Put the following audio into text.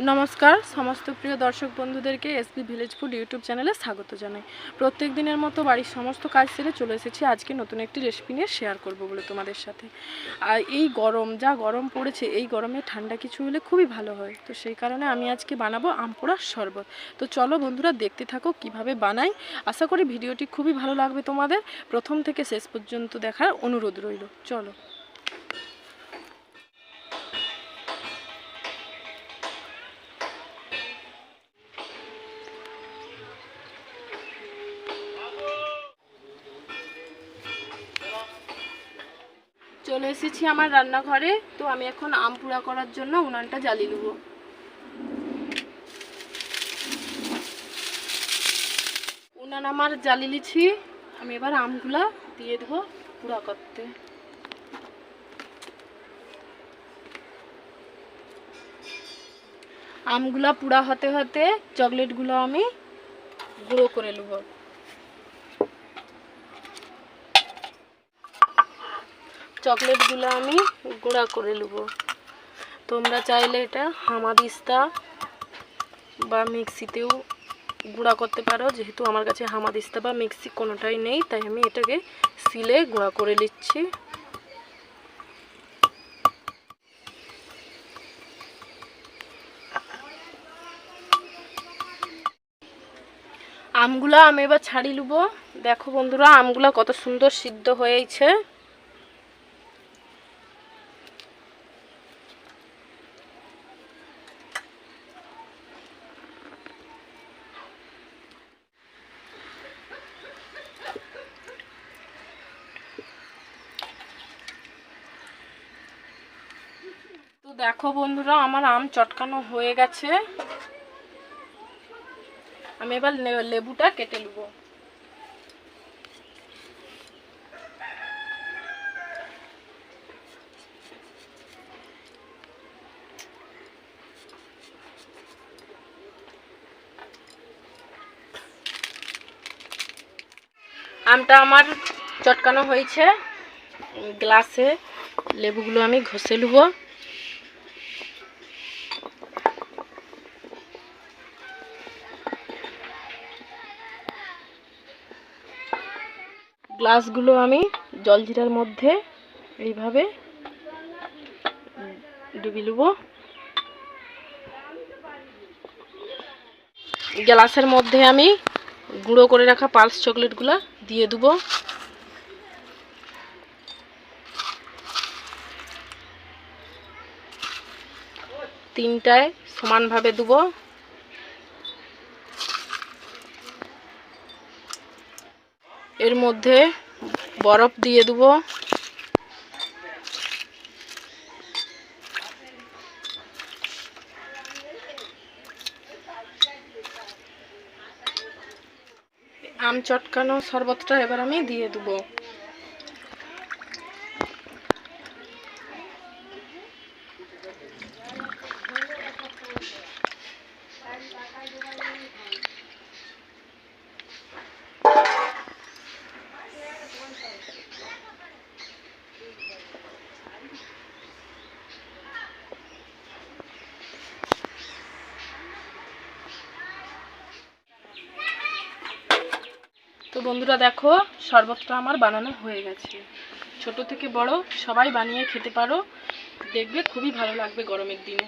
নমস্কার, সমস্ত প্রিয় দর্শক বন্ধুদেরকে এসবি ভিলেজ ফুড ইউটিউব চ্যানেলে স্বাগত জানাই। প্রত্যেক দিনের মতো বাড়ির সমস্ত কাজ সেরে চলে এসেছি। আজকে নতুন একটি রেসিপি নিয়ে শেয়ার করব বলে তোমাদের সাথে। আর এই গরম, যা গরম পড়েছে, এই গরমে ঠান্ডা কিছু হলে খুবই ভালো হয়। তো সেই কারণে আমি আজকে বানাবো আমপোড়ার শরবত। তো চলো বন্ধুরা, দেখতে থাকো কীভাবে বানাই। আশা করি ভিডিওটি খুবই ভালো লাগবে তোমাদের। প্রথম থেকে শেষ পর্যন্ত দেখার অনুরোধ রইল। চলো। চলে এসেছি আমার রান্নাঘরে। তো আমি এখন আম পুড়া করার জন্য উনানটা জ্বালিয়ে নেব। উনান আমার জ্বালিয়ে লিছি আমি এবার আমগুলা দিয়ে দেবো পুড়া করতে। আমগুলা পুড়া হতে হতে চকলেটগুলো আমি গুঁড়ো করে নেব। চকলেটগুলো আমি গুঁড়া করে নেব। তোমরা চাইলে এটা হামাদিস্তা বা মিক্সিতেও গুঁড়া করতে পারো। যেহেতু আমার কাছে হামাদিস্তা বা মিক্সি কোনোটাই নেই, তাই আমি এটাকে সিলে গুঁড়া করে নিচ্ছি। আমগুলা আমি এবার ছাড়ি লুব দেখো বন্ধুরা, আমগুলা কত সুন্দর সিদ্ধ হয়েছে। দেখো বন্ধুরা, আমার আম চটকানো হয়ে গেছে। আমি এবার লেবুটা কেটে নেব। আমটা আমার চটকানো হয়েছে। গ্লাসে লেবুগুলো আমি ঘষে নেব। গ্লাসগুলো আমি জলজিরার মধ্যে এইভাবে ডুবি নেব। গ্লাসের মধ্যে আমি গুঁড়ো করে রাখা পালস চকলেটগুলো দিয়ে দেবো। তিনটায় সমানভাবে দেবো। এর মধ্যে বরফ দিয়ে দেব। আম চটকানো শরবতটা এবার আমি দিয়ে দেবো। তো বন্ধুরা দেখো, শরবতটা আমার বানানো হয়ে গেছে। ছোট থেকে বড়, সবাই বানিয়ে খেতে পারো। দেখবে খুবই ভালো লাগবে গরমের দিনে।